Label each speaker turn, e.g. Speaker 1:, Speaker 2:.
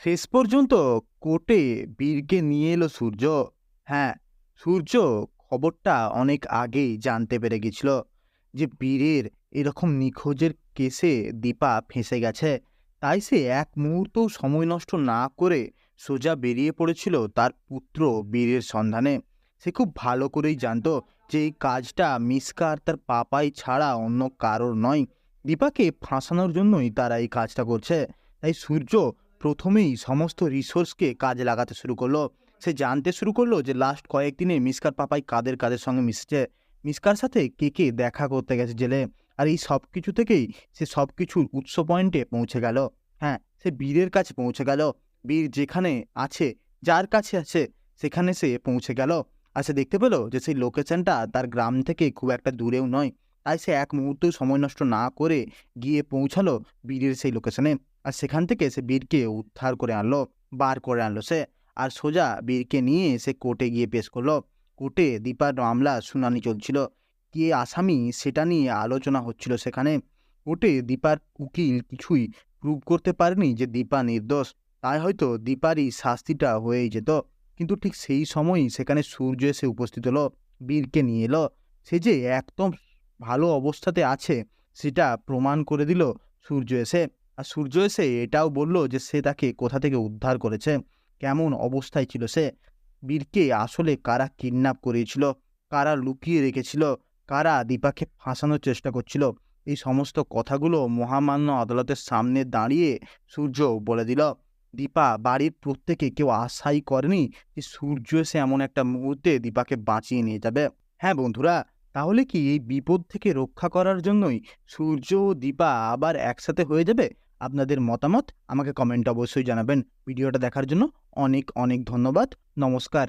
Speaker 1: শেষ পর্যন্ত কোর্টে বীরকে নিয়ে এলো সূর্য। হ্যাঁ সূর্য খবরটা অনেক আগেই জানতে পেরে গেছিল যে বীরের এরকম নিখোঁজের কেসে দীপা ফেঁসে গেছে। তাই সে এক মুহূর্তও সময় নষ্ট না করে সোজা বেরিয়ে পড়েছিল তার পুত্র বীরের সন্ধানে। সে খুব ভালো করেই জানতো যে এই কাজটা মিসকার তার পাপাই ছাড়া অন্য কারোর নয়। দীপাকে ফাঁসানোর জন্যই তারা এই কাজটা করছে। তাই সূর্য প্রথমেই সমস্ত রিসোর্সকে কাজে লাগাতে শুরু করল। সে জানতে শুরু করল যে লাস্ট কয়েকদিনে মিসকার পাপাই কাদের কাদের সঙ্গে মিশছে, মিসকার সাথে কে কে দেখা করতে গেছে জেলে, আর এই সব কিছু থেকেই সে সব কিছুর উৎস পয়েন্টে পৌঁছে গেল। হ্যাঁ সে বীরের কাছে পৌঁছে গেল। বীর যেখানে আছে, যার কাছে আছে, সেখানে সে পৌঁছে গেল। আর সে দেখতে পেল যে সেই লোকেশনটা তার গ্রাম থেকে খুব একটা দূরেও নয়। তাই সে এক মুহূর্তেও সময় নষ্ট না করে গিয়ে পৌঁছালো বীরের সেই লোকেশনে আর সেখান থেকে সে বীরকে উদ্ধার করে আনলো, বার করে আনলো সে। আর সোজা বীরকে নিয়ে সে কোর্টে গিয়ে পেশ করল। কোর্টে দীপার মামলা শুনানি চলছিল। কে আসামি সেটা নিয়ে আলোচনা হচ্ছিল সেখানে। কোর্টে দীপার উকিল কিছুই প্রুভ করতে পারেনি যে দীপা নির্দোষ। তাই হয়তো দীপারই শাস্তিটা হয়েই যেত। কিন্তু ঠিক সেই সময়ই সেখানে সূর্য এসে উপস্থিত হলো, বীরকে নিয়ে এলো। সে যে একদম ভালো অবস্থাতে আছে, সেটা প্রমাণ করে দিল সূর্য এসে। আর সূর্য এসে এটাও বলল যে সে তাকে কোথা থেকে উদ্ধার করেছে, কেমন অবস্থায় ছিল সে? বীরকে আসলে কারা কিডন্যাপ করিয়েছিল কারা লুকিয়ে রেখেছিল? কারা দীপাকে ফাঁসানোর চেষ্টা করছিল? এই সমস্ত কথাগুলো মহামান্য আদালতের সামনে দাঁড়িয়ে সূর্য বলে দিল। দীপা, বাড়ির প্রত্যেকে কেউ আশাই করেনি যে সূর্য এসে এমন একটা মুহূর্তে দীপাকে বাঁচিয়ে নিয়ে যাবে। হ্যাঁ বন্ধুরা তাহলে কি এই বিপদ থেকে রক্ষা করার জন্যই সূর্য ও দীপা আবার একসাথে হয়ে যাবে? আপনাদের মতামত আমাকে কমেন্ট অবশ্যই জানাবেন। ভিডিওটা দেখার জন্য অনেক অনেক ধন্যবাদ। নমস্কার।